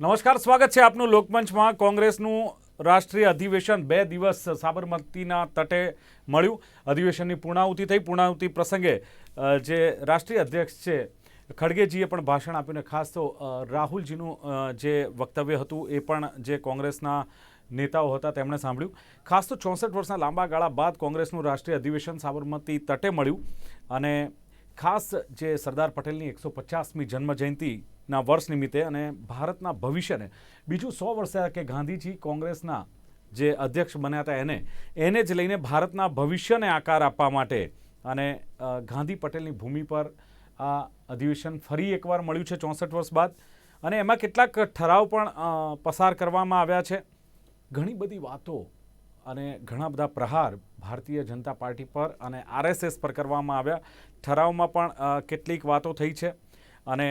નમસ્કાર, સ્વાગત છે આપનું લોકમંચમાં. કોંગ્રેસનું રાષ્ટ્રીય અધિવેશન બે દિવસ સાબરમતીના તટે મળ્યું. અધિવેશનની પૂર્ણાહુતિ થઈ. પૂર્ણાહુતિ પ્રસંગે જે રાષ્ટ્રીય અધ્યક્ષ છે, ખડગેજીએ પણ ભાષણ આપ્યું ને ખાસ તો રાહુલજીનું જે વક્તવ્ય હતું એ પણ જે કોંગ્રેસના નેતાઓ હતા તેમણે સાંભળ્યું. ખાસ તો ચોસઠ વર્ષના લાંબા ગાળા બાદ કોંગ્રેસનું રાષ્ટ્રીય અધિવેશન સાબરમતી તટે મળ્યું. અને ખાસ જે સરદાર પટેલની એકસો પચાસમી જન્મ જયંતિના વર્ષ નિમિત્તે અને ભારતના ભવિષ્યને. બીજું સો વર્ષે કે ગાંધીજી કોંગ્રેસના જે અધ્યક્ષ બન્યા હતા એને એને જ લઈને ભારતના ભવિષ્યને આકાર આપવા માટે અને ગાંધી પટેલની ભૂમિ પર આ અધિવેશન ફરી એકવાર મળ્યું છે ચોસઠ વર્ષ બાદ. અને એમાં કેટલાક ઠરાવ પણ પસાર કરવામાં આવ્યા છે. ઘણી બધી વાતો અને ઘણા બધા પ્રહાર ભારતીય જનતા પાર્ટી પર અને આરએસએસ પર કરવામાં આવ્યા. ઠરાવમાં પણ કેટલીક વાતો થઈ છે. અને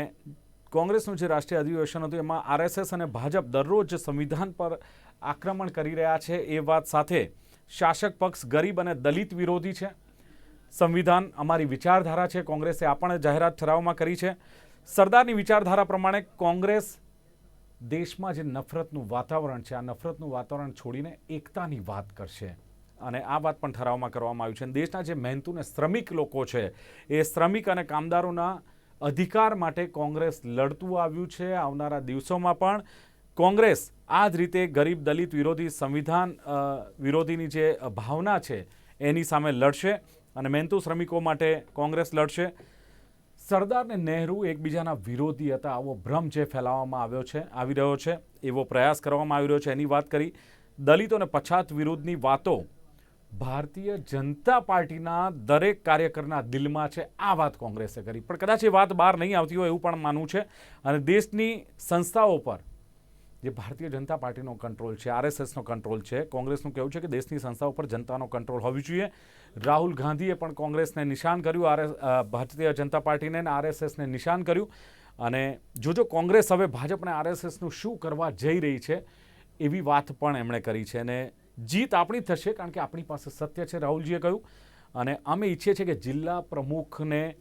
કોંગ્રેસનું જે રાષ્ટ્રીય અધિવેશન હતું, એમાં આરએસએસ અને ભાજપ દરરોજ સંવિધાન પર આક્રમણ કરી રહ્યા છે, એ વાત સાથે શાસક પક્ષ ગરીબ અને દલિત વિરોધી છે. સંવિધાન અમારી વિચારધારા છે, કોંગ્રેસે આ જાહેરાત ઠરાવમાં કરી છે. સરદારની વિચારધારા પ્રમાણે કોંગ્રેસ દેશમાં જે નફરતનું વાતાવરણ છે, આ નફરતનું વાતાવરણ છોડીને એકતાની વાત કરશે. અને આ વાત પણ ઠરાવમાં કરવામાં આવ્યું છે. દેશના જે મહેનતુ ને શ્રમિક લોકો છે, એ શ્રમિક અને કામદારોના અધિકાર માટે કોંગ્રેસ લડતું આવ્યું છે આવનારા દિવસોમાં પણ. કોંગ્રેસ આ જ રીતે ગરીબ દલિત વિરોધી સંવિધાન વિરોધીની જે ભાવના છે એની સામે લડશે અને મહેનતુ શ્રમિકો માટે કોંગ્રેસ લડશે. સરદાર ને નહેરુ એકબીજાના વિરોધી હતા. આવો ભ્રમ જે ફેલાવવામાં આવ્યો છે, આવી રહ્યો છે, એવો પ્રયાસ કરવામાં આવી રહ્યો છે એની વાત કરી. દલિતો અને પછાત વિરોધની વાતો ભારતીય જનતા પાર્ટીના દરેક કાર્યકરના દિલમાં છે, આ વાત કોંગ્રેસે કરી. પણ કદાચ એ વાત બહાર નહીં આવતી હોય એવું પણ માનવું છે. અને દેશની સંસ્થાઓ પર જે ભારતીય જનતા પાર્ટીનો કંટ્રોલ છે, આરએસએસનો કંટ્રોલ છે, કોંગ્રેસનું કહેવું છે કે દેશની સંસ્થાઓ પર જનતાનો કંટ્રોલ હોવી જોઈએ. રાહુલ ગાંધીએ પણ કોંગ્રેસને નિશાન કર્યું આરએસ ભારતીય જનતા પાર્ટીને અને આરએસએસને નિશાન કર્યું. અને જોજો કોંગ્રેસ હવે ભાજપ અને આરએસએસનું શું કરવા જઈ રહી છે, એવી વાત પણ એમણે કરી છે. અને જીત આપણી થશે કારણ કે આપણી પાસે સત્ય છે, રાહુલજીએ કહ્યું. અને અમે ઈચ્છીએ છીએ કે જિલ્લા પ્રમુખને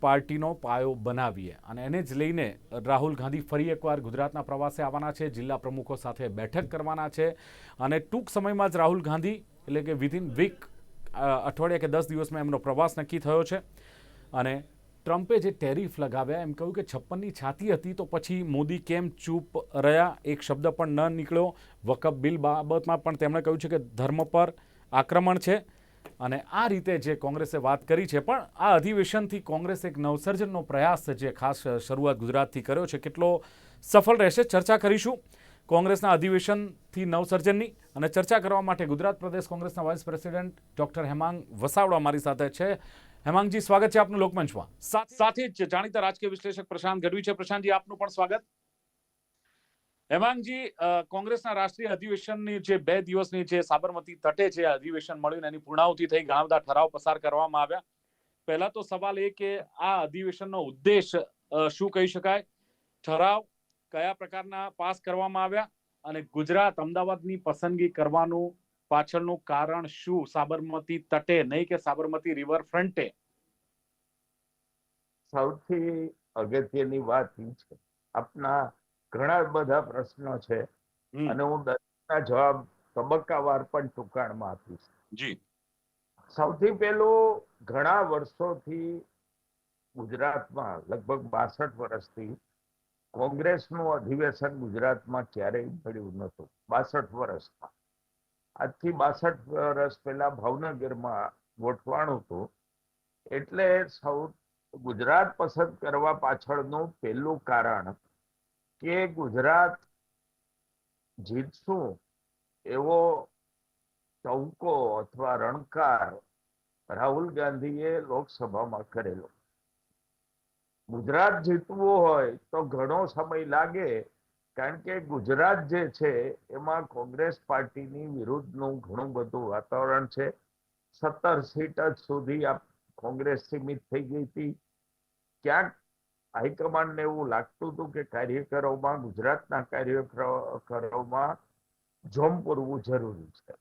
પાર્ટીનો પાયો બનાવીએ. અને એને જ લઈને રાહુલ ગાંધી ફરી એકવાર ગુજરાતના પ્રવાસે આવવાના છે, જિલ્લા પ્રમુખો સાથે બેઠક કરવાના છે. અને ટૂંક સમયમાં જ રાહુલ ગાંધી એટલે કે વિધિન વીક અઠવાડિયા કે દસ દિવસમાં એમનો પ્રવાસ નક્કી થયો છે. અને ટ્રમ્પે જે ટેરિફ લગાવ્યા, એમ કહ્યું કે છપ્પનની છાતી હતી તો પછી મોદી કેમ ચૂપ રહ્યા? એક શબ્દ પણ ન નીકળ્યો. વકફ બિલ બાબતમાં પણ તેમણે કહ્યું છે કે ધર્મ પર આક્રમણ છે. અને આ રીતે જે કોંગ્રેસે વાત કરી છે, પણ આ અધિવેશનથી કોંગ્રેસ એક નવસર્જનનો પ્રયાસ જે ખાસ શરૂઆત ગુજરાતથી કર્યો છે. કેટલો સફળ રહેશે, ચર્ચા કરીશું. કોંગ્રેસના અધિવેશનથી નવસર્જનની અને ચર્ચા કરવા માટે ગુજરાત પ્રદેશ કોંગ્રેસના vice president doctor Hemang Vasavada મારી સાથે છે. હેમાંગજી, સ્વાગત છે આપનું લોકમંચમાં. સાથે જ જાણીતા રાજકીય વિશ્લેષક પ્રશાંત ગઢવી છે. પ્રશાંતજી, આપનું પણ સ્વાગત. હેમાંગજી કોંગ્રેસના રાષ્ટ્રીય અધિવેશનની જે બે દિવસની જે સાબરમતી તટે છે અધિવેશન મળ્યું એની પૂર્ણાહુતિ થઈ, ઘણા બધા ઠરાવ પસાર કરવામાં આવ્યા. પહેલા તો સવાલ એ કે આ અધિવેશનનો ઉદ્દેશ શું કહી શકાય? ઠરાવ કયા પ્રકારના પાસ કરવામાં આવ્યા? અને ગુજરાત અમદાવાદની પસંદગી કરવાનું પાછળનું કારણ શું? સાબરમતી તટે નહીં કે સાબરમતી રિવર ફ્રન્ટે સૌથી અગત્યની વાત એ છે. આપના ઘણા બધા પ્રશ્નો છે અને હું દરેકના જવાબ તબક્કાવાર પણ ટૂંકાણમાં આપીશ. જી. સૌથી પહેલું ઘણા વર્ષોથી ગુજરાતમાં લગભગ બાસઠ વર્ષથી કોંગ્રેસનું અધિવેશન ગુજરાતમાં ક્યારેય મળ્યું નહોતું. બાસઠ વર્ષમાં. આજથી બાસઠ વર્ષ પહેલા ભાવનગરમાં ગોઠવાણું હતું. એટલે સૌ ગુજરાત પસંદ કરવા પાછળનું પહેલું કારણ કે ગુજરાત જીતશું એવો ચૌકો અથવા રણકાર રાહુલ ગાંધીએ લોકસભામાં કરેલો. ગુજરાત જીતવું હોય તો ઘણો સમય લાગે કારણ કે ગુજરાત જે છે એમાં કોંગ્રેસ પાર્ટીની વિરુદ્ધનું ઘણું બધું વાતાવરણ છે. સત્તર સીટ જ સુધી આ કોંગ્રેસ સીમિત થઈ ગઈ હતી. ક્યાંક હાઈકમાન્ડને એવું લાગતું હતું કે કાર્યકરોમાં ગુજરાતના કાર્યકરોમાં જોમ પૂરવું જરૂરી છે.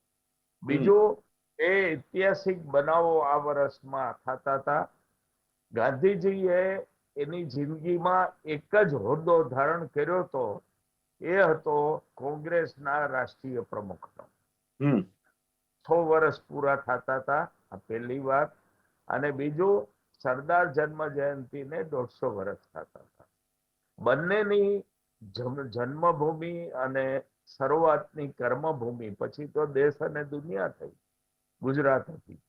બીજું એ ઐતિહાસિક બનાવો આ વર્ષમાં થતા હતા. ગાંધીજીએ એની જિંદગીમાં એક જ હોદ્દો ધારણ કર્યો હતો. એ હતો કોંગ્રેસના રાષ્ટ્રીય પ્રમુખનો. છ વર્ષ પૂરા થતા હતા આ પહેલી વાત અને બીજું સરદાર જન્મ જયંતિને દોઢસો વર્ષ થતા હતા. બંનેની જન્મભૂમિ અને શરૂઆતની કર્મભૂમિ પછી તો દેશ અને દુનિયા થઈ. ગુજરાત હતી.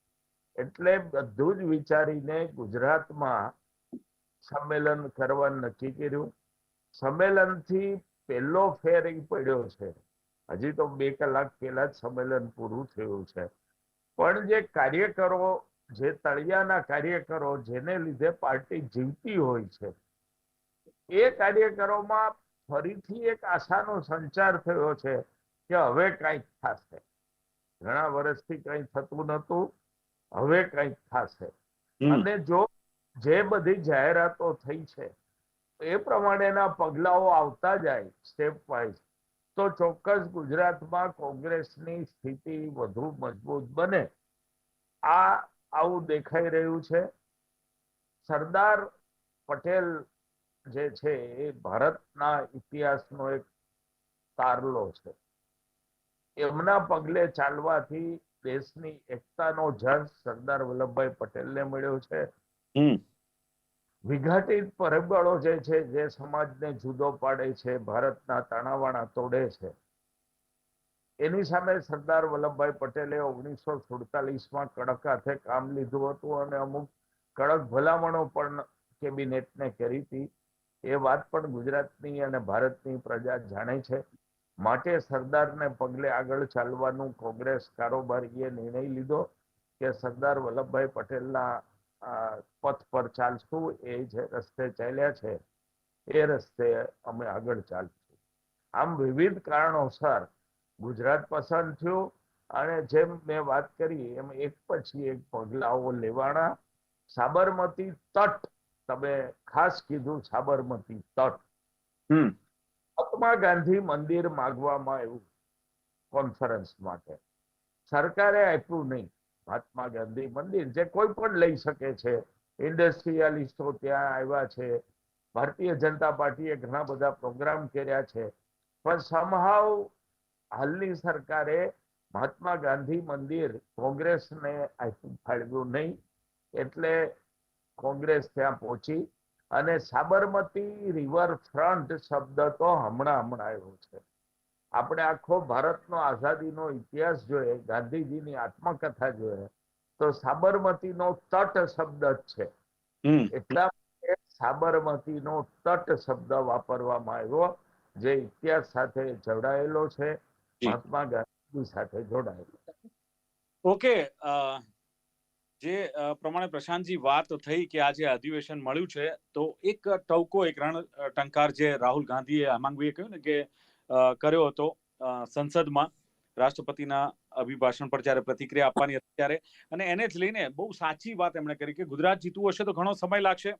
એટલે બધું જ વિચારીને ગુજરાતમાં સંમેલન કરવા નક્કી કર્યું. સંમેલનથી પહેલો ફેરિંગ પડ્યો છે. હજી તો બે કલાક પહેલા જ સંમેલન પૂરું થયું છે. પણ જે કાર્યકરો જે તળિયાના કાર્યકરો જેને લીધે પાર્ટી જીવતી હોય છે એ કાર્યકરોમાં ફરીથી એક આશાનો સંચાર થયો છે કે હવે કંઈક થશે. ઘણા વર્ષથી કંઈ થતું નહોતું હવે કંઈક થશે. અને જો જે બધી જાહેરાતો થઈ છે એ પ્રમાણેના પગલાઓ આવતા જાય સ્ટેપ વાઇઝ તો ચોક્કસ ગુજરાતમાં કોંગ્રેસની સ્થિતિ વધુ મજબૂત બને. આ આવું દેખાઈ રહ્યું છે. સરદાર પટેલ જે છે એ ભારતના ઇતિહાસનો એક તારલો છે. એમના પગલે ચાલવાથી દેશની એકતાનો જસ સરદાર વલ્લભભાઈ પટેલને મળ્યો છે. વિઘટિત પરિબળો જે છે, જે સમાજને જુદો પાડે છે, ભારતના તાણાવાણા તોડે છે. એની સામે સરદાર વલ્લભભાઈ પટેલે ઓગણીસો સુડતાલીસમાં કડક હાથે કામ લીધું હતું અને અમુક કડક ભલામણો પણ કેબિનેટને કરી હતી. એ વાત પણ ગુજરાતની અને ભારતની પ્રજા જાણે છે. માટે સરદારને પગલે આગળ ચાલવાનું કોંગ્રેસ કારોબારીએ નિર્ણય લીધો કે સરદાર વલ્લભભાઈ પટેલના પથ પર ચાલશું એ જે રસ્તે ચાલ્યા છે એ રસ્તે અમે આગળ ચાલશું. આમ વિવિધ કારણોસર ગુજરાત પસંદ થયું અને જેમ મેં વાત કરી એમ એક પછી એક પગલાઓ લેવાના. સાબરમતી તટ તમે ખાસ કીધું સાબરમતી તટ. મહાત્મા ગાંધી મંદિર માગવામાં આવ્યું કોન્ફરન્સ માટે. સરકારે આપ્યું નહીં. મહાત્મા ગાંધી મંદિર જે કોઈ પણ લઈ શકે છે. ઇન્ડસ્ટ્રીયાલિસ્ટો ત્યાં આવ્યા છે. ભારતીય જનતા પાર્ટીએ ઘણા બધા પ્રોગ્રામ કર્યા છે. પણ સમહાવ હાલની સરકારે મહાત્મા ગાંધી મંદિર કોંગ્રેસને ફાળવ્યું નહીં. એટલે કોંગ્રેસ ત્યાં પહોંચી અને સાબરમતી રિવર ફ્રન્ટ શબ્દ તો હમણાં હમણાં આવ્યો છે. આપણે આખો ભારતનો આઝાદીનો ઇતિહાસ જોઈએ ગાંધીજીની આત્મકથા જોઈએ તો સાબરમતીનો તટ શબ્દ જ છે. એટલા માટે સાબરમતીનો તટ શબ્દ વાપરવામાં આવ્યો જે ઇતિહાસ સાથે જોડાયેલો છે મહાત્મા ગાંધી સાથે જોડાયેલો. ઓકે જે પ્રમાણે પ્રશાંતજી વાત થઈ કે આજે અધિવેશન મળ્યું છે તો એક ટવકો એક રણ ટંકાર જે રાહુલ ગાંધીએ માંગવીએ કહ્યું ને કે કર્યો હતો. સંસદમાં રાષ્ટ્રપતિના અભિભાષણ પર જ્યારે પ્રતિક્રિયા આપવાની હતી ત્યારે. અને એને જ લઈને બહુ સાચી વાત એમણે કરી કે ગુજરાત જીતવું હશે તો ઘણો સમય લાગશે.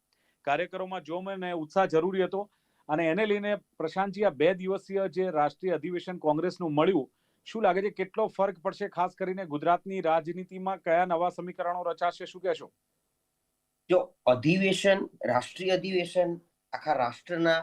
કાર્યકરોમાં જોમ અને ઉત્સાહ જરૂરી હતો. અને એને લઈને પ્રશાંતજી આ બે દિવસીય જે રાષ્ટ્રીય અધિવેશન કોંગ્રેસનું મળ્યું, શું લાગે છે કેટલો ફરક પડશે ખાસ કરીને ગુજરાતની રાજનીતિમાં કયા નવા સમીકરણો રચાશે, શું કહેશો? જો અધિવેશન, રાષ્ટ્રીય અધિવેશન આખા રાષ્ટ્રના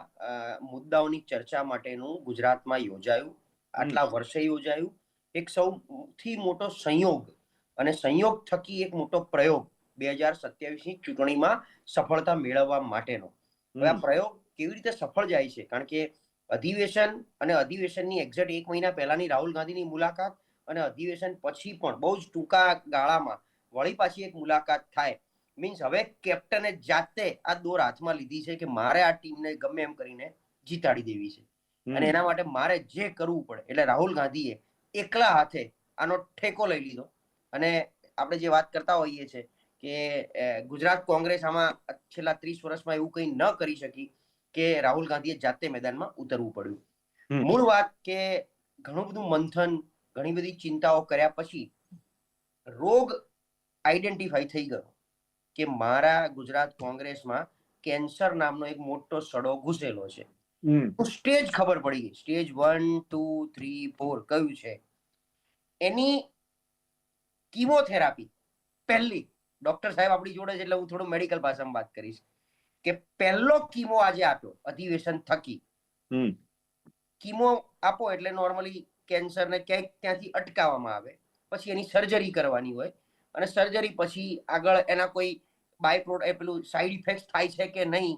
મુદ્દાઓની ચર્ચા માટેનું ગુજરાતમાં યોજાયું. આટલા વર્ષે યોજાયું. એક સૌથી મોટો સંયોગ અને સંયોગ થકી એક મોટો પ્રયોગ બે હજાર સત્યાવીસની ચૂંટણીમાં સફળતા મેળવવા માટેનો. હવે આ પ્રયોગ કેવી રીતે સફળ જાય છે? કારણ કે અધિવેશન અને અધિવેશનની એક્ઝેક્ટ એક મહિના પહેલાની રાહુલ ગાંધીની મુલાકાત અને અધિવેશન પછી પણ બહુ જ ટૂંકા ગાળામાં વળી પાછી એક મુલાકાત થાય મીન્સ હવે કેપ્ટને જાતે આ દોર હાથમાં લીધી છે કે મારે આ ટીમને ગમે એમ કરીને જીતાડી દેવી છે. અને એના માટે મારે જે કરવું પડે એટલે રાહુલ ગાંધીએ એકલા હાથે આનો ઠેકો લઈ લીધો. અને આપણે જે વાત કરતા હોઈએ છે કે ગુજરાત કોંગ્રેસ આમાં છેલ્લા ત્રીસ વર્ષમાં એવું કંઈ ન કરી શકી કે રાહુલ ગાંધીએ જાતે મેદાનમાં ઉતરવું પડ્યું. મૂળ વાત કે ઘણું બધું મંથન ઘણી બધી ચિંતાઓ કર્યા પછી રોગ આઈડેન્ટિફાઈ થઈ ગયો. કે મારા ગુજરાત કોંગ્રેસમાં કેન્સર નામનો એક મોટો સડો ઘૂસેલો છે. સ્ટેજ ખબર પડી ગઈ. Stage one two three four કયું છે? એની કીમોથેરાપી પહેલી. ડોક્ટર સાહેબ આપણી જોડે છે એટલે હું થોડું મેડિકલ ભાષામાં વાત કરીશ. કે પહેલો કીમો આજે આપ્યો. અધિવેશન થકી. કીમો આપો એટલે નોર્મલી કેન્સરને ક્યાંક ત્યાંથી અટકાવવામાં આવે. પછી એની સર્જરી કરવાની હોય. અને સર્જરી પછી આગળ એના કોઈ બાય પ્રોડક્ટ પેલું સાઈડ ઇફેક્ટ થાય છે કે નહીં?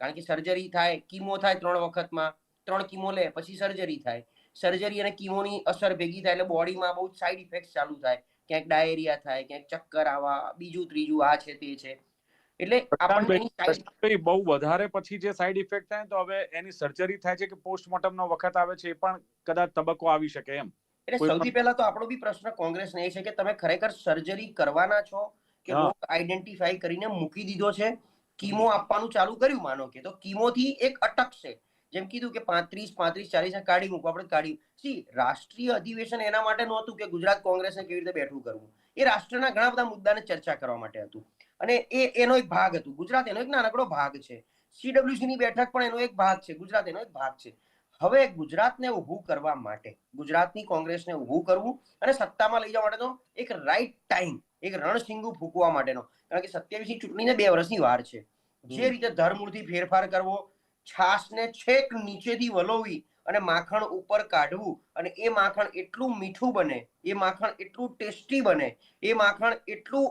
કારણ કે સર્જરી થાય કીમો થાય ત્રણ વખતમાં. ત્રણ કીમો લે પછી સર્જરી થાય. સર્જરી અને કીમોની અસર ભેગી થાય એટલે બોડીમાં બહુ સાઈડ ઇફેક્ટ ચાલુ થાય. ક્યાંક ડાયેરિયા થાય ક્યાંક ચક્કર આવા બીજું ત્રીજું આ છે તે છે. એટલે આપણને બહુ વધારે પછી જે સાઈડ ઇફેક્ટ થાય તો હવે એની સર્જરી થાય છે કે પોસ્ટમોર્ટમ નો વખત આવે છે એ પણ કદાચ તબક્કો આવી શકે એમ. એટલે સૌથી પહેલા તો આપણો બી પ્રશ્ન કોંગ્રેસને એ છે કે તમે ખરેખર સર્જરી કરવાના છો? કે રોગ આઈડેન્ટિફાઈ કરીને મૂકી દીધો છે. કીમો આપવાનું ચાલુ કર્યું માનો કે. તો કીમોથી એક અટકશે જેમ કીધું કે પાંત્રીસ પાંત્રીસ ચાલીસ કાઢી મૂકો આપણે કાઢી. સી રાષ્ટ્રીય અધિવેશન એના માટે નહોતું કે ગુજરાત કોંગ્રેસને કેવી રીતે બેઠું કરવું. એ રાષ્ટ્રના ઘણા બધા મુદ્દાને ચર્ચા કરવા માટે હતું. અને એ એનો એક ભાગ હતું. ગુજરાત એનો એક નાનકડો ભાગ છે. સીડબ્લ્યુસી ની બેઠક પણ એનો એક ભાગ છે. ગુજરાત એનો એક ભાગ છે. હવે ગુજરાતને ઊભું કરવા માટે ગુજરાતની કોંગ્રેસને ઊભું કરવું અને સત્તામાં લઈ જવા માટેનો એક રાઈટ ટાઈમ એક રણસિંગુ ફૂંકવા માટેનો. કારણ કે સત્યાવીસની ચૂંટણીને બે વર્ષની વાર છે. જે રીતે ધરમૂળથી ફેરફાર કરવો છાશને છેક નીચેથી વલોવી અને માખણ ઉપર કાઢવું અને એ માખણ એટલું મીઠું બને એ માખણ એટલું ટેસ્ટી બને એ માખણ એટલું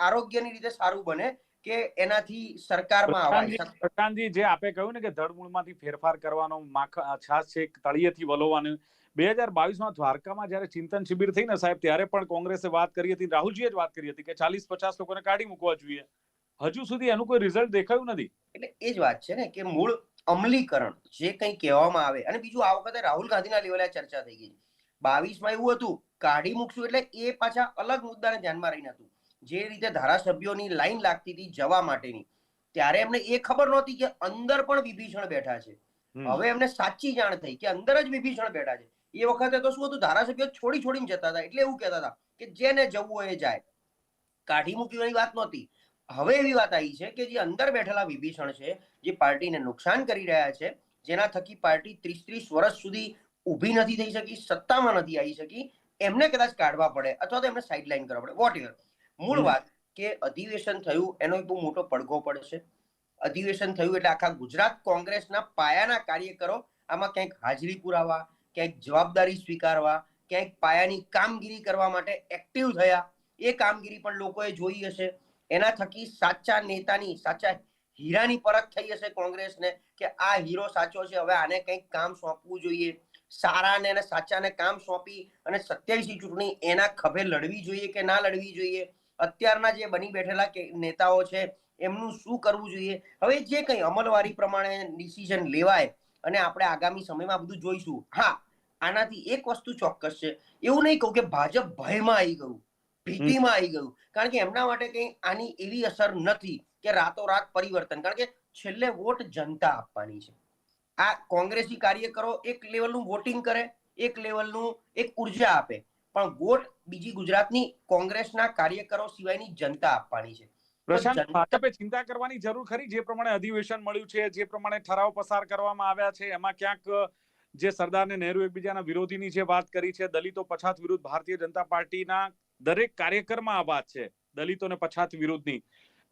આરોગ્યની રીતે સારું બને કે એનાથી સરકારમાં આવે પ્રશાંતજી, જે આપે કહ્યું ને કે ધડમૂળમાંથી ફેરફાર કરવાનો માખ- અ, છાશ છે તળિયેથી વલોવાનું બે હજાર બાવીસમાં દ્વારકામાં જ્યારે ચિંતન શિબિર થઈ ને સાહેબ ત્યારે પણ કોંગ્રેસે વાત કરી હતી રાહુલજીએ જ વાત કરી હતી કે ચાલીસ પચાસ લોકોને કાઢી મૂકવા જોઈએ. હજુ સુધી એનું કોઈ રિઝલ્ટ દેખાયું નથી. એટલે એ જ વાત છે ને કે મૂળ અમલીકરણ જે કંઈ કહેવામાં આવે અને બીજું આ વખતે રાહુલ ગાંધીના લેવલે ચર્ચા થઈ ગઈ. બાવીસમાં એવું હતું કાઢી મૂકશું એટલે એ પાછા અલગ મુદ્દાને ધ્યાનમાં રહીને હતું. જે રીતે ધારાસભ્યોની લાઈન લાગતી હતી જવા માટેની. ત્યારે એમને એ ખબર નહોતી કે અંદર પણ વિભીષણ બેઠા છે. હવે એમને સાચી જાણ થઈ કે અંદર જ વિભીષણ બેઠા છે. એ વખતે તો શું હતું ધારાસભ્યો છોડી છોડીને જતા હતા. એટલે એવું કહેતા હતા કે જેને જવું હોય એ જાય. કાઢી મૂકવાની વાત નહોતી. હવે એવી વાત આવી છે કે જે અંદર બેઠેલા વિભીષણ છે જે પાર્ટીને નુકસાન કરી રહ્યા છે જેના થકી પાર્ટી ત્રીસ ત્રીસ વર્ષ સુધી ઊભી નથી થઈ શકી સત્તામાં નથી આવી શકી એમને કદાચ કાઢવા પડે અથવા તો એમને સાઇડલાઇન કરવા પડે. વોટ મૂળ વાત કે અધિવેશન થયું એનો બહુ મોટો પડઘો પડશે. અધિવેશન થયું એટલે આખા ગુજરાત કોંગ્રેસના પાયાના કાર્યકરો આમાં ક્યાંક હાજરી પુરાવા ક્યાંક જવાબદારી સ્વીકારવા, ક્યાંક પાયાની કામગીરી કરવા માટે એક્ટિવ થયા. એ કામગીરી પણ લોકોએ જોઈ હશે. એના થકી સાચા નેતાની, સાચા હીરાની પરખ થઈ હશે કોંગ્રેસને કે આ હીરો સાચો છે, હવે આને કંઈક કામ સોંપવું જોઈએ. સારાને અને સાચાને કામ સોંપી અને સત્યાવીસી ચૂંટણી એના ખભે લડવી જોઈએ કે ના લડવી જોઈએ? અત્યારના જે બની બેઠેલા કે નેતાઓ છે, એમનું શું કરવું જોઈએ? હવે જે કંઈ અમલવારી પ્રમાણે ડિસિઝન લેવાય અને આપણે આગામી સમયમાં બધું જોઈશું. હા આનાથી એક વસ્તુ ચોક્કસ છે. એવું નહીં કહું કે ભાજપ ભયમાં આવી ગયું ભીતિમાં આવી ગયું. કારણ કે એમના માટે કંઈ આની એવી અસર નથી કે રાતોરાત પરિવર્તન. કારણ કે છેલ્લે વોટ જનતા આપવાની છે. આ કોંગ્રેસી કાર્યકરો એક લેવલનું વોટિંગ કરે એક લેવલનું એક ઊર્જા આપે. પણ વોટ બીજી ગુજરાતની કોંગ્રેસના કાર્યકરો સિવાયની જનતા આપવાની છે. પ્રશાંત ભાજપે ચિંતા કરવાની જરૂર ખરી? જે પ્રમાણે અધિવેશન મળ્યું છે જે પ્રમાણે ઠરાવ પસાર કરવામાં આવ્યા છે એમાં ક્યાંક જે સરદાર ને નહેરુ એકબીજાના વિરોધીની જે વાત કરી છે દલિતો પછાત વિરુદ્ધ ભારતીય જનતા પાર્ટીના દરેક કાર્યકરમાં આ વાત છે દલિતો ને પછાત વિરુદ્ધની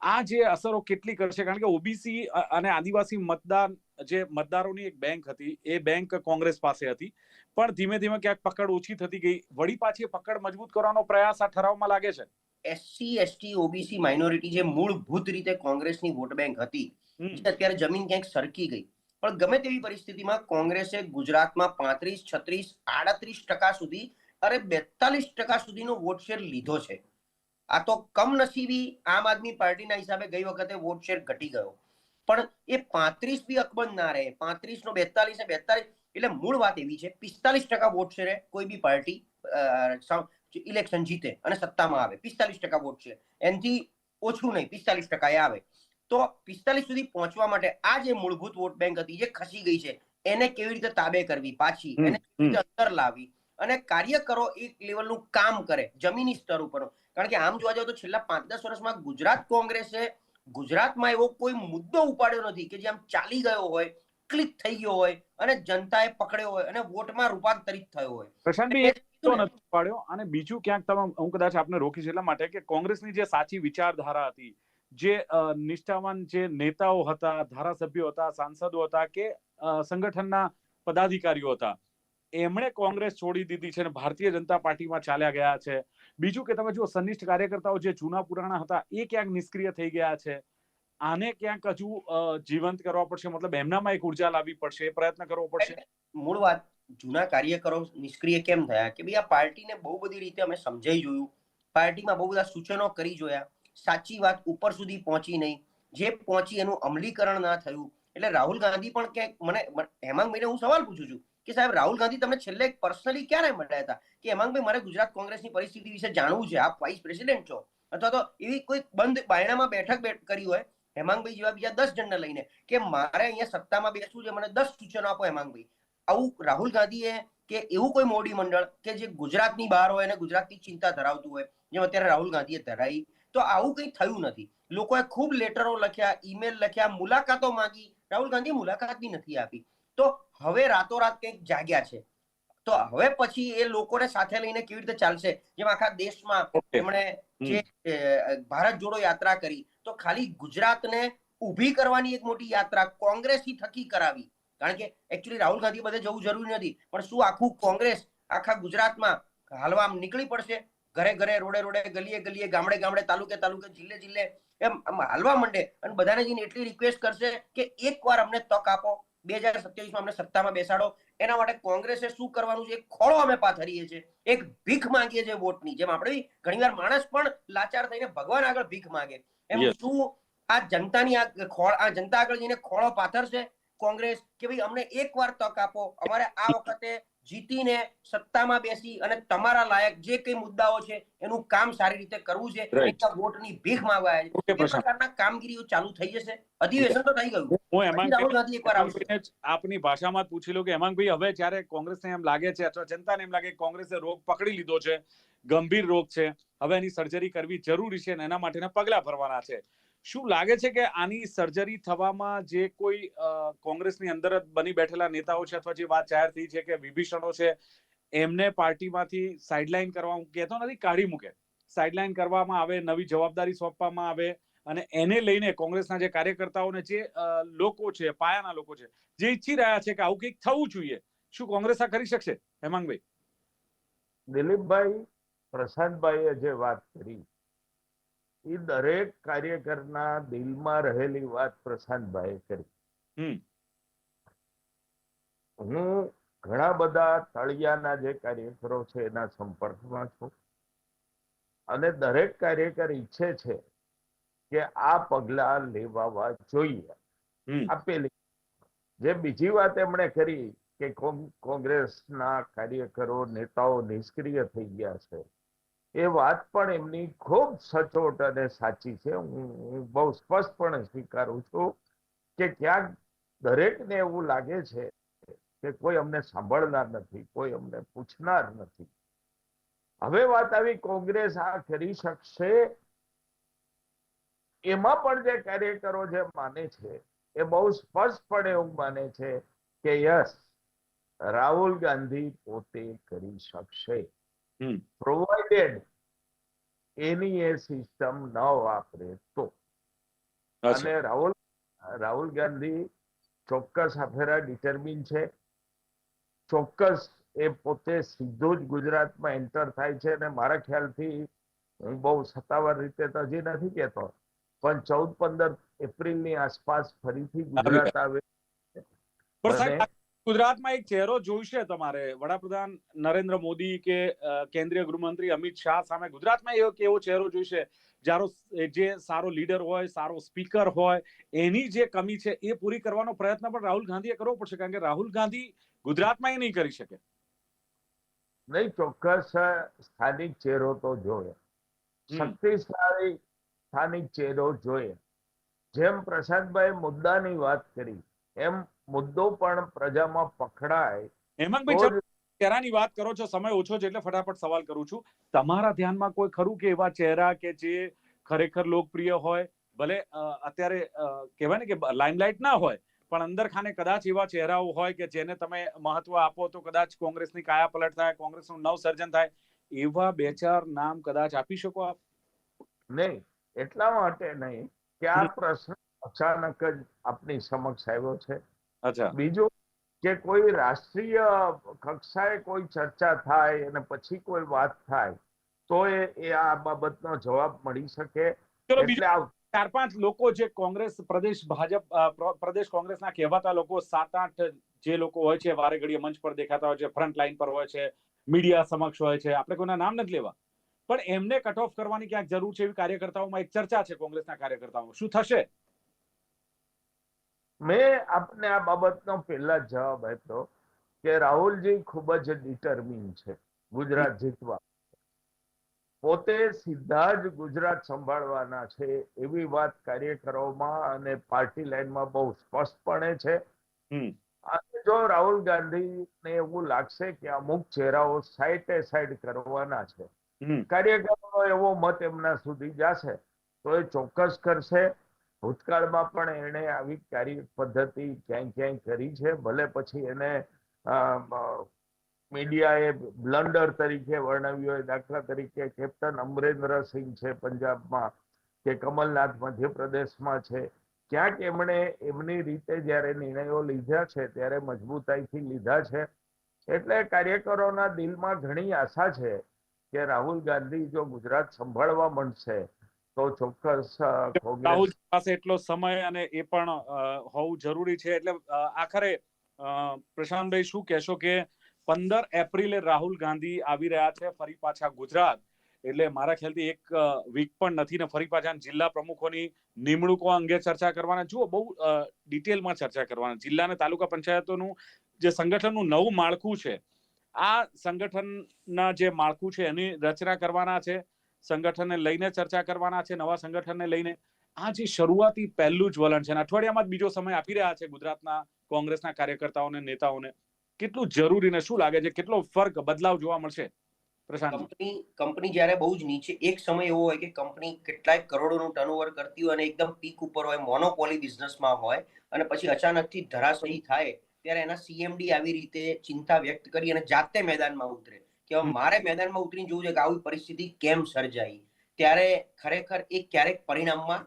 આ જે અસરો કેટલી કરશે? કારણ કે ઓબીસી અને આદિવાસી મતદાર જે મતદારોની એક બેંક હતી એ બેંક કોંગ્રેસ પાસે હતી. પણ ધીમે ધીમે ક્યાંક પકડ ઓછી થતી ગઈ. વળી પાછી પકડ મજબૂત કરવાનો પ્રયાસ આ ઠરાવમાં લાગે છે? એસસી એસટી ઓબીસી માઇનોરિટી જે મૂળભૂત રીતે કોંગ્રેસની વોટ બેંક હતી અત્યારે જમીન ક્યાંક સરકી ગઈ. પણ ગમે તેવી પરિસ્થિતિમાં કોંગ્રેસે ગુજરાતમાં પાંત્રીસ, છત્રીસ, આડત્રીસ ટકા સુધી અરે બેતાલીસ ટકા સુધીનો વોટ શેર લીધો છે. આ તો કમનસીબી આમ આદમી પાર્ટીના હિસાબે ગઈ વખતે વોટ શેર ઘટી ગયો. પણ એ પાંત્રીસ બી અકબંધ ના રહે. પાંત્રીસ નો બેતાલીસ બેતાલીસ એટલે મૂળ વાત એવી છે, પિસ્તાલીસ ટકા વોટ શેરે કોઈ બી પાર્ટી ઇલેક્શન જીતે અને સત્તામાં આવે. પિસ્તાલીસ ટકા વોટ શેર એનથી ઓછું નહીં, પિસ્તાલીસ ટકા એ આવે. તો પિસ્તાલીસ સુધી પહોંચવા માટે આ જે મૂળભૂત વોટ બેંક હતી જે ખસી ગઈ છે એને કેવી રીતે તાબે કરવી? પાછી એને અંદર લાવી અને કાર્યકરો એક લેવલનું કામ કરે જમીની સ્તર ઉપર કારણ કે આમ જોવા જાવ તો છેલ્લા પાંચ દસ વર્ષમાં ગુજરાત કોંગ્રેસે ગુજરાતમાં એવો કોઈ મુદ્દો ઉપાડ્યો નથી કે જે આમ ચાલી ગયો હોય ક્લિક થઈ ગયો હોય અને જનતાએ પકડ્યો હોય અને વોટમાં રૂપાંતરિત થયો હોય. પ્રશાંતભાઈ તો નથી પાડ્યો અને બીજું ક્યાંક તમે હું કદાચ આપને રોકીશ એટલા માટે કે કોંગ્રેસની જે સાચી વિચારધારા હતી જે નિષ્ઠાવાન જે નેતાઓ હતા, ધારાસભ્યો હતા, સાંસદો હતા કે સંગઠનના પદાધિકારીઓ હતા, એમણે કોંગ્રેસ છોડી દીધી છે અને ભારતીય જનતા પાર્ટીમાં ચાલ્યા ગયા છે. બીજું કે તમે જો સનિષ્ઠ કાર્યકર્તાઓ જે જૂના પુરાણા હતા, એ ક્યાંક નિષ્ક્રિય થઈ ગયા છે. આને ક્યાંક હજુ જીવંત કરવા પડશે, મતલબ એમનામાં એક ઊર્જા લાવવી પડશે પ્રયત્ન કરવો પડશે. મૂળ વાત, જૂના કાર્યકરો નિષ્ક્રિય કેમ થયા? કે ભાઈ, આ પાર્ટીને બહુ બધી રીતે અમે સમજાઈ જોયું. પાર્ટીમાં બહુ બધા સૂચનો કરી જોયા. સાચી વાત ઉપર સુધી પહોંચી નહીં. જે પહોંચી એનું અમલીકરણ ના થયું. એટલે રાહુલ ગાંધી પણ ક્યાંક મને હેમાંગ હેમાંગભાઈને હું સવાલ પૂછું છું કે સાહેબ, રાહુલ ગાંધી તમને છેલ્લે પર્સનલી ક્યારે મળ્યા હતા? કે હેમાંગભાઈ મારે ગુજરાત કોંગ્રેસની પરિસ્થિતિ વિશે જાણવું છે? આપ વાઇસ પ્રેસિડેન્ટ છો. અથવા તો એવી કોઈ બંધ બાયણામાં બેઠક બેઠ કરી હોય હેમાંગભાઈ જેવા બીજા દસ જણને લઈને, કે મારે અહીંયા સત્તામાં બેસવું છે, મને દસ સૂચનો આપો હેમાંગભાઈ આવું રાહુલ ગાંધીએ કે એવું કોઈ મોડી મંડળ કે જે ગુજરાતની બહાર હોય અને ગુજરાતની ચિંતા ધરાવતું હોય, જેમ અત્યારે રાહુલ ગાંધીએ ધરાઈ તો આવું કંઈ થયું નથી. લોકોએ ખૂબ લેટરો લખ્યા ઈમેલ લખ્યા મુલાકાતો માંગી. રાહુલ ગાંધી મુલાકાત બી નથી આપી. તો હવે રાતોરાત કંઈક જાગ્યા છે. તો હવે પછી એ લોકોને સાથે લઈને કેવી રીતે ચાલશે? જેમ આખા દેશમાં એમણે જે ભારત જોડો યાત્રા કરી તો ખાલી ગુજરાતને ઊભી કરવાની એક મોટી યાત્રા કોંગ્રેસથી થકી કરાવી. કારણ કે એકચ્યુઅલી રાહુલ ગાંધી બધે જવું જરૂરી નથી. પણ શું આખું કોંગ્રેસ આખા ગુજરાતમાં હાલવા નીકળી પડશે? ઘરે ઘરે રોડે રોડે ગલીએ ગલીએ ગામડે ગામડે તાલુકે તાલુકે જિલ્લે જિલ્લે એમ હાલવા માંડે અને બધાને જઈને એટલી રિક્વેસ્ટ કરશે કે એકવાર અમને તક આપો. બે હજાર સત્યાવીસમાં અમને સત્તામાં બેસાડો. એના માટે કોંગ્રેસે શું કરવાનું છે? એક ખોળો અમે પાથરીએ છીએ. એક ભીખ માંગીએ છીએ વોટની. જેમ આપણે ઘણીવાર માણસ પણ લાચાર થઈને ભગવાન આગળ ભીખ માંગે. એમ શું આ જનતાની આ ખોળ આ જનતા આગળ જઈને ખોળો પાથરશે? કોંગ્રેસ કે ભાઈ અમને એકવાર તક આપો. અમારે આ વખતે જીતીને સત્તામાં બેસી અને તમારા લાયક જે કઈ મુદ્દાઓ છે એનું કામ સારી રીતે કરવું છે. વોટની ભીખ માંગવા છે. એ પ્રકારના કામગીરીઓ ચાલુ થઈ જશે. અધિવેશન તો થઈ ગયું. હું હેમાંગ આપની ભાષામાં પૂછી લો કે હેમાંગભાઈ હવે જ્યારે કોંગ્રેસને એમ લાગે છે અથવા જનતાને એમ લાગે કે કોંગ્રેસે રોગ પકડી લીધો છે ગંભીર રોગ છે હવે એની સર્જરી કરવી જરૂરી છે અને એના માટેના પગલા ભરવાના છે. શું લાગે છે કે આની સર્જરી થવામાં જે કોઈ કોંગ્રેસની અંદર બની બેઠેલા નેતાઓ છે અથવા જે વાત જાહેર થઈ છે કે વિભીષણો છે, એમને પાર્ટીમાંથી સાઇડલાઇન કરવા હું કહેતો નથી, કાઢી મૂકે. સાઇડલાઇન કરવામાં આવે, નવી જવાબદારી સોંપવામાં આવે અને એને લઈને કોંગ્રેસના જે કાર્યકર્તાઓને જે લોકો છે, પાયાના લોકો છે, જે ઈચ્છી રહ્યા છે કે આવું કંઈક થવું જોઈએ, શું કોંગ્રેસ આ કરી શકશે? હેમાંગભાઈ. દિલીપભાઈ પ્રશાંતભાઈએ જે વાત કરી એ દરેક કાર્યકરના દિલમાં રહેલી વાત પ્રશાંતભાઈ કરી. હું ઘણા બધા તળિયાના જે કાર્યકરો છે એના સંપર્કમાં છું. અને દરેક કાર્યકર ઈચ્છે છે કે આ પગલા લેવાવા જોઈએ. આપેલી જે બીજી વાત એમણે કરી કે કોંગ- કોંગ્રેસના કાર્યકરો નેતાઓ નિષ્ક્રિય થઈ ગયા છે. એ વાત પણ એમની ખૂબ સચોટ અને સાચી છે. હું બહુ સ્પષ્ટપણે સ્વીકારું છું કે ક્યાંક દરેકને એવું લાગે છે કે કોઈ અમને સાંભળનાર નથી, કોઈ અમને પૂછનાર નથી. હવે વાત આવી કોંગ્રેસ આ કરી શકશે? એમાં પણ જે કાર્યકરો જે માને છે, એ બહુ સ્પષ્ટપણે એવું માને છે કે યસ, રાહુલ ગાંધી પોતે કરી શકશે. પ્રોવાઇડેડ એની એ સિસ્ટમ ન વાપરે તો. અને રાહુલ રાહુલ ગાંધી ચોક્કસ અફેરા ડિટર્મિન છે. ચોક્કસ એ પોતે સીધું જ ગુજરાતમાં એન્ટર થાય છે અને મારા ખ્યાલથી હું બહુ સત્તાવાર રીતે તો હજી નથી કહેતો. પણ ચૌદ પંદર એપ્રિલની આસપાસ ફરીથી ગુજરાત આવે. ગુજરાતમાં એક ચહેરો જોઈશે તમારે. વડાપ્રધાન નરેન્દ્ર મોદી કે કેન્દ્રીય ગૃહમંત્રી અમિત શાહ સામે ગુજરાતમાં એવો કેવો ચહેરો જોઈશે જારો જે સારો લીડર હોય સારો સ્પીકર હોય એની જે કમી છે એ પૂરી કરવાનો પ્રયત્ન પણ રાહુલ ગાંધીએ કરવો પડશે કારણ કે રાહુલ ગાંધી ગુજરાતમાં એ નહીં કરી શકે. નહીં ચોક્કસ સ્થાનિક ચહેરો તો જોઈએ શક્તિશાળી સ્થાનિક ચહેરો જોઈએ જેમ પ્રસાદભાઈ મુદ્દાની વાત કરી એમ મુદ્દો પણ પ્રજામાં પકડાય હેમંતભાઈ ચહેરાની વાત કરો છો સમય ઓછો છે એટલે ફટાફટ સવાલ કરું છું. તમારા ધ્યાનમાં કોઈ ખરું કે એવા ચહેરા કે જે ખરેખર લોકપ્રિય હોય? ભલે અત્યારે કહેવાય ને કે લાઇમલાઇટ ના હોય પણ અંદર ખાને કદાચ એવા ચહેરાઓ હોય કે જેને તમે મહત્વ આપો તો કદાચ કોંગ્રેસની કાયા પલટ થાય કોંગ્રેસનું નવસર્જન થાય એવા બે ચાર નામ કદાચ આપી શકો આપ? નહીં એટલા માટે નહીં. કે આ પ્રશ્ન અચાનક જ આપની સમક્ષ આવ્યો છે? બીજું કે કોઈ રાષ્ટ્રીય કક્ષાએ કોઈ ચર્ચા થાય અને પછી કોઈ વાત થાય તો એ એ આ બાબતનો જવાબ મળી શકે. એટલે ચાર પાંચ લોકો જે કોંગ્રેસ પ્રદેશ ભાજપ પ્રદેશ કોંગ્રેસના કહેવાતા લોકો સાત આઠ જે લોકો હોય છે વારે ઘડીએ મંચ પર દેખાતા હોય છે ફ્રન્ટ લાઈન પર હોય છે મીડિયા સમક્ષ હોય છે આપણે કોઈના નામ નથી લેવા. પણ એમને કટ ઓફ કરવાની ક્યાંક જરૂર છે એવી કાર્યકર્તાઓમાં એક ચર્ચા છે કોંગ્રેસના કાર્યકર્તાઓ શું થશે? મેં આપને આ બાબતનો પહેલા જવાબ આપ્યો કે રાહુલજી ખૂબ જ ડિટર્મિન છે ગુજરાત જીતવા. પોતે સીધા જ ગુજરાત સંભાળવાના છે એવી વાત કાર્યકરોમાં અને પાર્ટી લાઈનમાં બહુ સ્પષ્ટપણે છે. અને જો રાહુલ ગાંધીને એવું લાગશે કે અમુક ચહેરાઓ સાઈડે સાઈડ કરવાના છે કાર્યકરો એવો મત એમના સુધી જશે તો એ ચોક્કસ કરશે. ભૂતકાળમાં પણ એણે આવી કાર્ય પદ્ધતિ ક્યાંય ક્યાંય કરી છે. ભલે પછી એને મીડિયાએ બ્લન્ડર તરીકે વર્ણવ્યું હોય, દાખલા તરીકે કેપ્ટન અમરેન્દ્ર સિંહ છે પંજાબમાં કે કમલનાથ મધ્યપ્રદેશમાં છે. ક્યાંક એમણે એમની રીતે જ્યારે નિર્ણયો લીધા છે, ત્યારે મજબૂતાઈથી લીધા છે. એટલે કાર્યકરોના દિલમાં ઘણી આશા છે કે રાહુલ ગાંધી જો ગુજરાત સંભાળવા માંડશે તો ચોક્કસ રાહુલ પાસે એટલો સમય અને એ પણ હોવું જરૂરી છે. એટલે આખરે પ્રશાંતભાઈ શું કહેશો કે પંદર એપ્રિલે રાહુલ ગાંધી આવી રહ્યા છે ફરી પાછા ગુજરાત. એટલે મારા ખ્યાલથી એક વીક પણ નથી ને ફરી પાછા જિલ્લા પ્રમુખોની નિમણૂકો અંગે ચર્ચા કરવાના. જુઓ, બહુ ડિટેલમાં ચર્ચા કરવાના. જિલ્લા અને તાલુકા પંચાયતોનું જે સંગઠનનું નવું માળખું છે, આ સંગઠનના જે માળખું છે એની રચના કરવાના છે. સંગઠનને લઈને ચર્ચા કરવાના છે, નવા સંગઠનને લઈને. આ જે શરૂઆતી પહેલું વલણ છે અઠવાડિયામાં બીજો સમય આપી રહ્યા છે ગુજરાતના કોંગ્રેસના કાર્યકર્તાઓને, નેતાઓને. કેટલું જરૂરી ને શું લાગે છે? કેટલો ફર્ક, બદલાવ જોવા મળશે? કંપની કંપની જ્યારે બહુ જ નીચે, એક સમય એવો હોય કે કંપની કેટલાય કરોડોનું ટર્નઓવર કરતી હોય અને એકદમ પીક ઉપર હોય મોનોપોલી બિઝનેસમાં હોય અને પછી અચાનકથી ધરાશયી થાય, ત્યારે એના સીએમડી આવી રીતે ચિંતા વ્યક્ત કરી અને જાતે મેદાનમાં ઉતરે. કે મારે મેદાનમાં ઉતરીને જોવું છે કે આવી પરિસ્થિતિ કેમ સર્જાઈ? ત્યારે ખરેખર એ ક્યારેક પરિણામમાં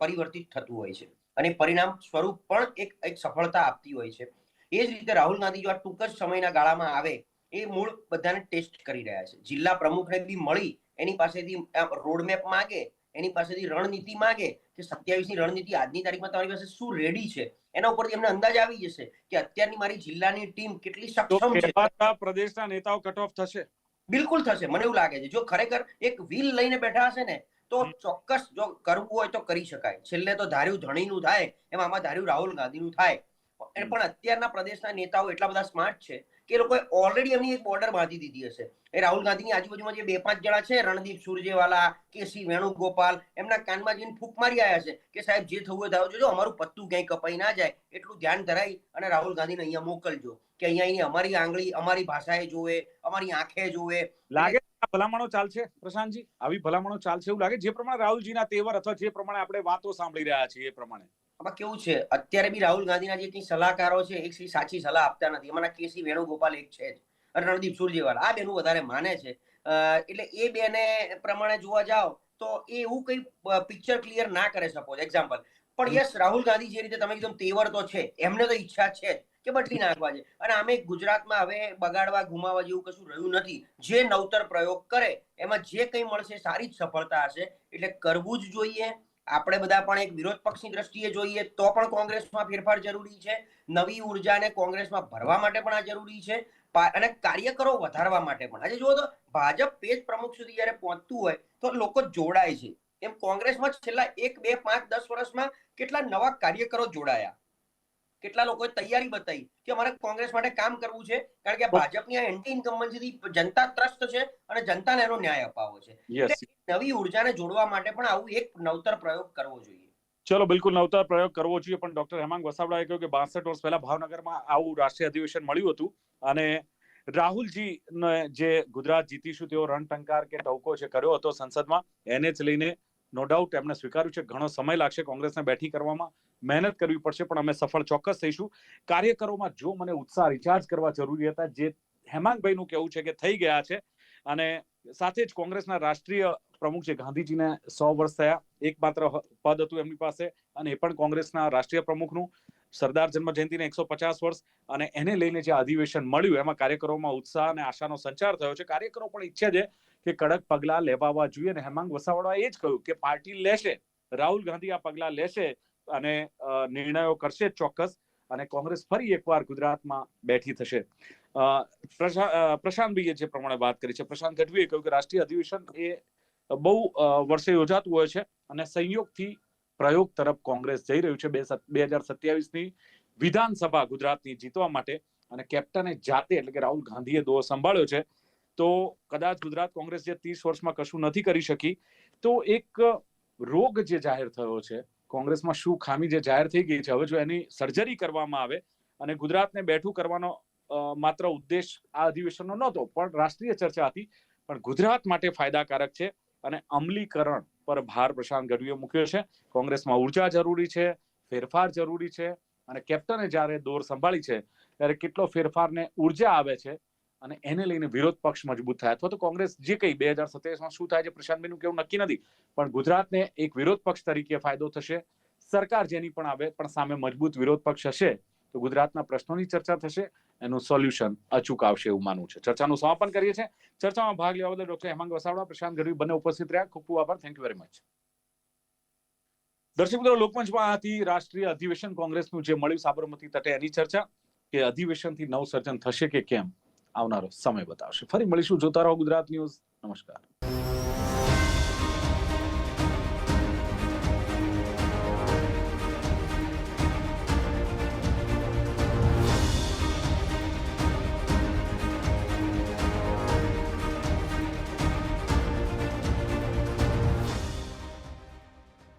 પરિવર્તિત થતું હોય છે. અને પરિણામ સ્વરૂપ પણ એક એક સફળતા આપતી હોય છે. એ જ રીતે રાહુલ ગાંધી જો આ ટૂંક જ સમયના ગાળામાં આવે, એ મૂળ બધાને ટેસ્ટ કરી રહ્યા છે. જિલ્લા પ્રમુખને બી મળી એની પાસેથી રોડમેપ માંગે એની પાસેથી રણનીતિ માંગે કે સત્યાવીસની રણનીતિ આજની તારીખમાં તમારી પાસે શું રેડી છે? એના ઉપરથી એમને અંદાજ આવી જશે કે અત્યારની મારી જિલ્લાની ટીમ કેટલી સક્ષમ છે. પ્રદેશના નેતાઓ કટ ઓફ થશે. બિલકુલ થશે. મને એવું લાગે છે. જો ખરેખર એક વ્હીલ લઈને બેઠા હશે ને તો ચોક્કસ જો કરવું હોય તો કરી શકાય. છેલ્લે તો ધાર્યું ધણીનું થાય એમ આમાં ધાર્યું રાહુલ ગાંધીનું થાય. પણ અત્યારના પ્રદેશના નેતાઓ એટલા બધા સ્માર્ટ છે કે લોકોએ ઓલરેડી એમની એક બોર્ડર બાંધી દીધી હશે. એ રાહુલ ગાંધીની આજુબાજુમાં જે બે પાંચ જણા છે, રણદીપ સુરજેવાલા કેસી વેણુગોપાલ, એમના કાનમાં જઈને ફૂંક મારી આવ્યા છે કે સાહેબ જે થવું હોય થવું અમારું પત્તું ક્યાંય કપાઈ ના જાય, એટલું ધ્યાન ધરાઈ અને રાહુલ ગાંધીને અહીંયા મોકલજો કે અહીંયા એની અમારી આંગળી, અમારી ભાષાએ જોવે, અમારી આંખે જોવે. લાગે ભલામણો ચાલશે, પ્રશાંતજી? આવી ભલામણો ચાલશે એવું લાગે જે પ્રમાણે રાહુલજીના તેવર અથવા જે પ્રમાણે આપણે વાતો સાંભળી રહ્યા છીએ એ પ્રમાણે. આમાં કેવું છે? અત્યારે બી રાહુલ ગાંધીના જે સલાહકારો છે, એક સાચી સલાહ આપતા નથી. એમાંના કેસી વેણુગોપાલ એક છે જ. અને રણદીપ સુરજેવાલા. આ બેનું વધારે માને છે. એટલે એ બેને પ્રમાણે જોવા જાઓ, તો એ એવું કઈ પિક્ચર ક્લિયર ના કરે સપોઝ એક્ઝામ્પલ પણ યસ, રાહુલ ગાંધી જે રીતે તમે કીધું તેવર તો છે. એમને તો ઈચ્છા છે જ કે બદલી નાખવા છે. અને આમે ગુજરાતમાં હવે બગાડવા, ગુમાવવા જેવું કશું રહ્યું નથી. જે નવતર પ્રયોગ કરે, એમાં જે કંઈ મળશે સારી જ સફળતા હશે. એટલે કરવું જ જોઈએ. આપણે બધા પણ એક વિરોધ પક્ષની દ્રષ્ટિએ જોઈએ તો પણ કોંગ્રેસમાં ફેરફાર જરૂરી છે. નવી ઉર્જાને કોંગ્રેસમાં ભરવા માટે પણ આ જરૂરી છે. અને કાર્યકરો વધારવા માટે પણ. આજે જુઓ તો ભાજપ પેજ પ્રમુખ સુધી જ્યારે પહોંચતું હોય તો લોકો જોડાય છે. એમ કોંગ્રેસમાં છેલ્લા એક, બે, પાંચ, દસ વર્ષમાં કેટલા નવા કાર્યકરો જોડાયા? કેટલા લોકોએ તૈયારી બતાવી કે અમારે કોંગ્રેસ માટે કામ કરવું છે? કારણ કે ભાજપની આ એન્ટી ઇન્કમ્બન્સીથી જનતા ત્રસ્ત છે અને જનતાને એનો ન્યાય અપાવો છે. નવી ઉર્જાને જોડવા માટે પણ આવું એક નવતર પ્રયોગ કરવો જોઈએ. ચલો બિલકુલ નવતર પ્રયોગ કરવો જોઈએ પણ ડોક્ટર હેમાંગ વસાવડાએ કહ્યું કે બાસઠ વર્ષ પહેલા ભાવનગરમાં આવું રાષ્ટ્રીય અધિવેશન મળ્યું હતું અને રાહુલજી જે ગુજરાત જીતીશું તેવો રણટંકાર કે ટવકો છે કર્યો હતો સંસદમાં એને જ લઈને નો ડાઉટ એમણે સ્વીકાર્યું છે. ઘણો સમય લાગશે કોંગ્રેસને બેઠી કરવામાં. મહેનત કરવી પડશે, પણ અમે સફળ ચોક્કસ થઈશું. કાર્યકરોમાં જો મને ઉત્સાહ રિચાર્જ કરવા જરૂરી હતા, જે હેમાંગભાઈનું કહેવું છે કે થઈ ગયા છે, અને સાથે જ કોંગ્રેસના રાષ્ટ્રીય પ્રમુખ છે, ગાંધીજીને સો વર્ષ થયા હ- પદ હતું એમની પાસે, અને એ પણ કોંગ્રેસના રાષ્ટ્રીય પ્રમુખનું. સરદાર જન્મ જયંતિને એકસો પચાસ વર્ષ, અને એને લઈને જે અધિવેશન મળ્યું, એમાં કાર્યકરોમાં ઉત્સાહ અને આશાનો સંચાર થયો છે. કાર્યકરો પણ ઈચ્છે છે કે કડક પગલા લેવાવા જોઈએ, અને હેમાંગ વસાવડાએ એ જ કહ્યું કે પાર્ટી લેશે, રાહુલ ગાંધી આ પગલા લેશે અને નિર્ણયો કરશે ચોક્કસ અને કોંગ્રેસ ફરી એકવાર ગુજરાતમાં બેઠી થશે. પ્રશાંતભાઈએ જે પ્રમાણે વાત કરી છે, પ્રશાંત ગઢવીએ કહ્યું કે રાષ્ટ્રીય અધિવેશન એ બહુ વર્ષે યોજાતું હોય છે અને સંયોગથી પ્રયોગ તરફ કોંગ્રેસ જઈ રહ્યું છે. બે હજાર સત્યાવીસની વિધાનસભા ગુજરાતની જીતવા માટે અને કેપ્ટને જાતે એટલે કે રાહુલ ગાંધીએ દોહ સંભાળ્યો છે, તો કદાચ ગુજરાત કોંગ્રેસ જે ત્રીસ વર્ષમાં કશું નથી કરી શકી, તો એક રોગ જે જાહેર થયો છે કોંગ્રેસમાં શું ખામી જે જાહેર થઈ ગઈ છે, હવે જો એની સર્જરી કરવામાં આવે અને ગુજરાતને બેઠું કરવાનો માત્ર ઉદ્દેશ આ અધિવેશનનો નહોતો, પણ રાષ્ટ્રીય ચર્ચા હતી, પણ ગુજરાત માટે ફાયદાકારક છે અને અમલીકરણ પર ભાર પ્રશાંત ગઢવીએ મૂક્યો છે. કોંગ્રેસમાં ઊર્જા જરૂરી છે, ફેરફાર જરૂરી છે અને કેપ્ટને જ્યારે દોર સંભાળી છે, ત્યારે કેટલો ફેરફારને ઊર્જા આવે છે અને એને લઈને વિરોધ પક્ષ મજબૂત થાય. અથવા તો કોંગ્રેસ જે કઈ બે હજાર સત્યાવીસમાં શું થાય છે પ્રશાંતભાઈનું કેવું નક્કી નથી. પણ ગુજરાતને એક વિરોધ પક્ષ તરીકે ફાયદો થશે. સરકાર જેની પણ આવે, પણ સામે મજબૂત વિરોધ પક્ષ હશે, તો ગુજરાતના પ્રશ્નોની ચર્ચા થશે, એનું સોલ્યુશન અચૂક આવશે એવું માનવું છે. ચર્ચાનું સમાપન કરીએ છીએ. ચર્ચામાં ભાગ લેવા બદલ ડોક્ટર હેમાંગ વસાવડા, પ્રશાંત ગઢવી બંને ઉપસ્થિત રહ્યા. ખૂબ ખૂબ આભાર. થેન્ક યુ વેરી મચ દર્શક મિત્રો, લોકમંચમાં આથી રાષ્ટ્રીય અધિવેશન. કોંગ્રેસનું જે મળ્યું સાબરમતી તટે એની ચર્ચા, કે અધિવેશનથી નવસર્જન થશે કે કેમ? આવનારો સમય બતાવશે. ફરી મળીશું જોતા રહો ગુજરાત ન્યૂઝ. નમસ્કાર.